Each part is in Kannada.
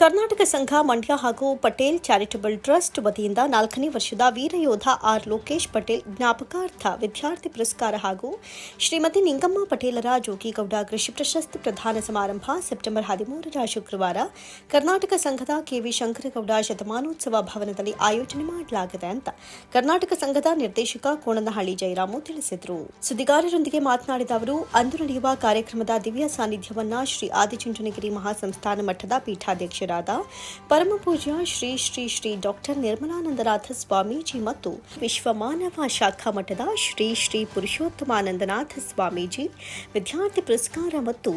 ಕರ್ನಾಟಕ ಸಂಘ, ಮಂಡ್ಯ ಹಾಗೂ ಪಟೇಲ್ ಚಾರಿಟಬಲ್ ಟ್ರಸ್ಟ್ ವತಿಯಿಂದ ನಾಲ್ಕನೇ ವರ್ಷದ ವೀರಯೋಧ ಆರ್ ಲೋಕೇಶ್ ಪಟೇಲ್ ಜ್ಞಾಪಕಾರ್ಥ ವಿದ್ಯಾರ್ಥಿ ಪುರಸ್ಕಾರ ಹಾಗೂ ಶ್ರೀಮತಿ ನಿಂಗಮ್ಮ ಪಟೇಲರ ಜೋಗಿಗೌಡ ಕೃಷಿ ಪ್ರಶಸ್ತಿ ಪ್ರದಾನ ಸಮಾರಂಭ ಸೆಪ್ಟೆಂಬರ್ ಹದಿಮೂರರ ಶುಕ್ರವಾರ ಕರ್ನಾಟಕ ಸಂಘದ ಕೆವಿ ಶಂಕರಗೌಡ ಶತಮಾನೋತ್ಸವ ಭವನದಲ್ಲಿ ಆಯೋಜನೆ ಮಾಡಲಾಗಿದೆ ಅಂತ ಕರ್ನಾಟಕ ಸಂಘದ ನಿರ್ದೇಶಕ ಕೋಣನಹಳ್ಳಿ ಜಯರಾಮು ತಿಳಿಸಿದರು. ಸುದ್ದಿಗಾರರೊಂದಿಗೆ ಮಾತನಾಡಿದ ಅವರು, ಅಂದು ನಡೆಯುವ ಕಾರ್ಯಕ್ರಮದ ದಿವ್ಯ ಸಾನ್ನಿಧ್ಯವನ್ನ ಶ್ರೀ ಆದಿಚುಂಚನಗಿರಿ ಮಹಾಸಂಸ್ಥಾನ ಮಠದ ಪೀಠಾಧ್ಯಕ್ಷರಾದ ಪರಮಪೂಜ್ಯ ಶ್ರೀ ಶ್ರೀ ಶ್ರೀ ಡಾಕ್ಟರ್ ನಿರ್ಮಲಾನಂದನಾಥ ಸ್ವಾಮೀಜಿ ಮತ್ತು ವಿಶ್ವ ಮಾನವ ಶಾಖಾ ಮಠದ ಶ್ರೀ ಶ್ರೀ ಪುರುಷೋತ್ತಮಾನಂದನಾಥ ಸ್ವಾಮೀಜಿ ವಿದ್ಯಾರ್ಥಿ ಪುರಸ್ಕಾರ ಮತ್ತು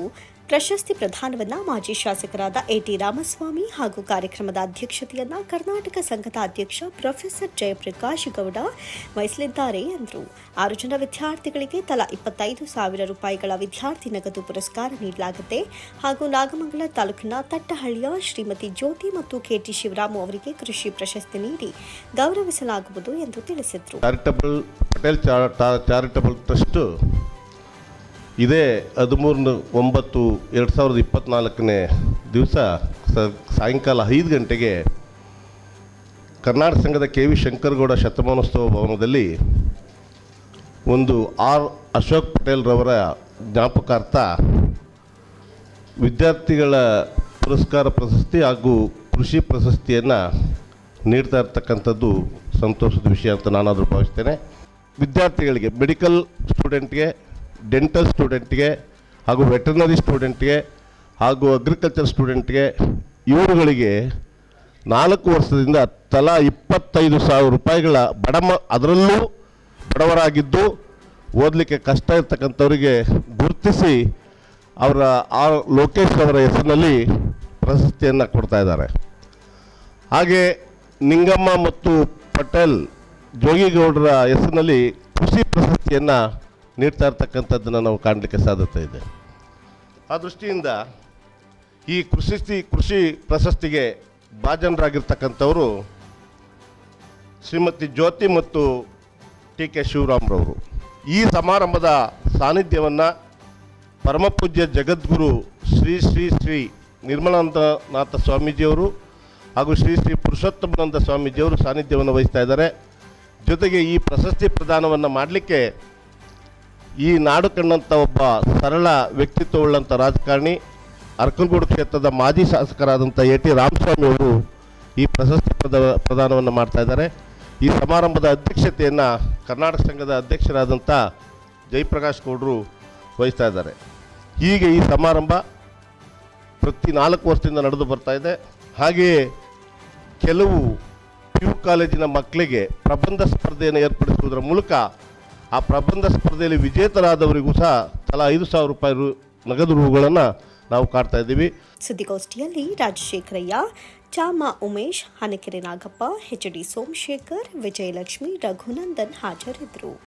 ಪ್ರಶಸ್ತಿ ಪ್ರದಾನವನ್ನ ಮಾಜಿ ಶಾಸಕರಾದ ಎಟಿ ರಾಮಸ್ವಾಮಿ ಹಾಗೂ ಕಾರ್ಯಕ್ರಮದ ಅಧ್ಯಕ್ಷತೆಯನ್ನ ಕರ್ನಾಟಕ ಸಂಘದ ಅಧ್ಯಕ್ಷ ಪ್ರೊಫೆಸರ್ ಜಯಪ್ರಕಾಶ್ ಗೌಡ ವಹಿಸಲಿದ್ದಾರೆ ಎಂದರು ಆರು ಜನ ವಿದ್ಯಾರ್ಥಿಗಳಿಗೆ ತಲಾ ಇಪ್ಪತ್ತೈದು ಸಾವಿರ ರೂಪಾಯಿಗಳ ವಿದ್ಯಾರ್ಥಿ ನಗದು ಪುರಸ್ಕಾರ ನೀಡಲಾಗುತ್ತೆ. ಹಾಗೂ ನಾಗಮಂಗಲ ತಾಲೂಕಿನ ತಟ್ಟಹಳ್ಳಿಯ ಶ್ರೀಮತಿ ಜ್ಯೋತಿ ಮತ್ತು ಕೆಟಿ ಶಿವರಾಮು ಅವರಿಗೆ ಕೃಷಿ ಪ್ರಶಸ್ತಿ ನೀಡಿ ಗೌರವಿಸಲಾಗುವುದು ಎಂದು ತಿಳಿಸಿದರು. ಚಾರಿಟಬಲ್ ಟ್ರಸ್ಟು ಇದೇ ಹದಿಮೂರು ಒಂಬತ್ತು ಎರಡು ಸಾವಿರದ ಇಪ್ಪತ್ತ್ನಾಲ್ಕನೇ ದಿವಸ ಸಾಯಂಕಾಲ ಐದು ಗಂಟೆಗೆ ಕರ್ನಾಟಕ ಸಂಘದ ಕೆ ವಿ ಶಂಕರಗೌಡ ಶತಮಾನೋತ್ಸವ ಭವನದಲ್ಲಿ ಒಂದು ಆರ್ ಅಶೋಕ್ ಪಟೇಲ್ರವರ ಜ್ಞಾಪಕಾರ್ಥ ವಿದ್ಯಾರ್ಥಿಗಳ ಪುರಸ್ಕಾರ ಪ್ರಶಸ್ತಿ ಹಾಗೂ ಕೃಷಿ ಪ್ರಶಸ್ತಿಯನ್ನು ನೀಡ್ತಾ ಇರ್ತಕ್ಕಂಥದ್ದು ಸಂತೋಷದ ವಿಷಯ ಅಂತ ನಾನಾದರೂ ಭಾವಿಸ್ತೇನೆ. ವಿದ್ಯಾರ್ಥಿಗಳಿಗೆ, ಮೆಡಿಕಲ್ ಸ್ಟೂಡೆಂಟ್ಗೆ ಡೆಂಟಲ್ ಸ್ಟೂಡೆಂಟ್ಗೆ ಹಾಗೂ ವೆಟರ್ನರಿ ಸ್ಟೂಡೆಂಟ್ಗೆ ಹಾಗೂ ಅಗ್ರಿಕಲ್ಚರ್ ಸ್ಟೂಡೆಂಟ್ಗೆ ಇವರುಗಳಿಗೆ ನಾಲ್ಕು ವರ್ಷದಿಂದ ತಲಾ ಇಪ್ಪತ್ತೈದು ಸಾವಿರ ರೂಪಾಯಿಗಳ ಬಡಮ ಅದರಲ್ಲೂ ಬಡವರಾಗಿದ್ದು ಓದಲಿಕ್ಕೆ ಕಷ್ಟ ಇರ್ತಕ್ಕಂಥವರಿಗೆ ಗುರುತಿಸಿ ಅವರ ಆ ಲೋಕೇಶ್ ಅವರ ಹೆಸರಿನಲ್ಲಿ ಪ್ರಶಸ್ತಿಯನ್ನು ಕೊಡ್ತಾ ಇದ್ದಾರೆ. ಹಾಗೆ ನಿಂಗಮ್ಮ ಮತ್ತು ಪಟೇಲ್ ಜೋಗಿಗೌಡರ ಹೆಸರಿನಲ್ಲಿ ಕೃಷಿ ಪ್ರಶಸ್ತಿಯನ್ನು ನೀಡ್ತಾ ಇರ್ತಕ್ಕಂಥದ್ದನ್ನು ನಾವು ಕಾಣಲಿಕ್ಕೆ ಸಾಧ್ಯತೆ ಇದೆ. ಆ ದೃಷ್ಟಿಯಿಂದ ಈ ಕೃಷಿ ಕೃಷಿ ಪ್ರಶಸ್ತಿಗೆ ಭಾಜನರಾಗಿರ್ತಕ್ಕಂಥವರು ಶ್ರೀಮತಿ ಜ್ಯೋತಿ ಮತ್ತು ಟಿ ಕೆ ಶಿವರಾಮ್ರವರು. ಈ ಸಮಾರಂಭದ ಸಾನ್ನಿಧ್ಯವನ್ನು ಪರಮಪೂಜ್ಯ ಜಗದ್ಗುರು ಶ್ರೀ ಶ್ರೀ ಶ್ರೀ ನಿರ್ಮಲಾನಂದನಾಥ ಸ್ವಾಮೀಜಿಯವರು ಹಾಗೂ ಶ್ರೀ ಶ್ರೀ ಪುರುಷೋತ್ತಮಾನಂದ ಸ್ವಾಮೀಜಿಯವರು ಸಾನ್ನಿಧ್ಯವನ್ನು ವಹಿಸ್ತಾ ಇದ್ದಾರೆ. ಜೊತೆಗೆ ಈ ಪ್ರಶಸ್ತಿ ಪ್ರದಾನವನ್ನು ಮಾಡಲಿಕ್ಕೆ ಈ ನಾಡು ಕಂಡಂಥ ಒಬ್ಬ ಸರಳ ವ್ಯಕ್ತಿತ್ವವುಳ್ಳಂಥ ರಾಜಕಾರಣಿ, ಅರ್ಕಲ್ಗೂಡು ಕ್ಷೇತ್ರದ ಮಾಜಿ ಶಾಸಕರಾದಂಥ ಎ ಟಿ ರಾಮಸ್ವಾಮಿ ಅವರು ಈ ಪ್ರಶಸ್ತಿ ಪ್ರದ ಪ್ರದಾನವನ್ನು ಮಾಡ್ತಾ ಇದ್ದಾರೆ. ಈ ಸಮಾರಂಭದ ಅಧ್ಯಕ್ಷತೆಯನ್ನು ಕರ್ನಾಟಕ ಸಂಘದ ಅಧ್ಯಕ್ಷರಾದಂಥ ಜಯಪ್ರಕಾಶ್ ಗೌಡರು ವಹಿಸ್ತಾ ಇದ್ದಾರೆ. ಹೀಗೆ ಈ ಸಮಾರಂಭ ಪ್ರತಿ ನಾಲ್ಕು ವರ್ಷದಿಂದ ನಡೆದು ಬರ್ತಾ ಇದೆ. ಹಾಗೆಯೇ ಕೆಲವು ಪಿ ಯು ಕಾಲೇಜಿನ ಮಕ್ಕಳಿಗೆ ಪ್ರಬಂಧ ಸ್ಪರ್ಧೆಯನ್ನು ಏರ್ಪಡಿಸುವುದರ ಮೂಲಕ ಆ ಪ್ರಬಂಧ ಸ್ಪರ್ಧೆಯಲ್ಲಿ ವಿಜೇತರಾದವರಿಗೂ ಸಹ ತಲಾ ಐದು ಸಾವಿರ ರೂಪಾಯಿ ರು ನಗದು ರೂಗಳನ್ನು ನಾವು ಕಾಡ್ತಾ ಇದ್ದೀವಿ. ಸುದ್ದಿಗೋಷ್ಠಿಯಲ್ಲಿ ರಾಜಶೇಖರಯ್ಯ, ಚಾಮ ಉಮೇಶ್, ಹನಕೆರೆ ನಾಗಪ್ಪ, ಎಚ್ ಡಿ ಸೋಮಶೇಖರ್, ವಿಜಯಲಕ್ಷ್ಮಿ, ರಘುನಂದನ್ ಹಾಜರಿದ್ದರು.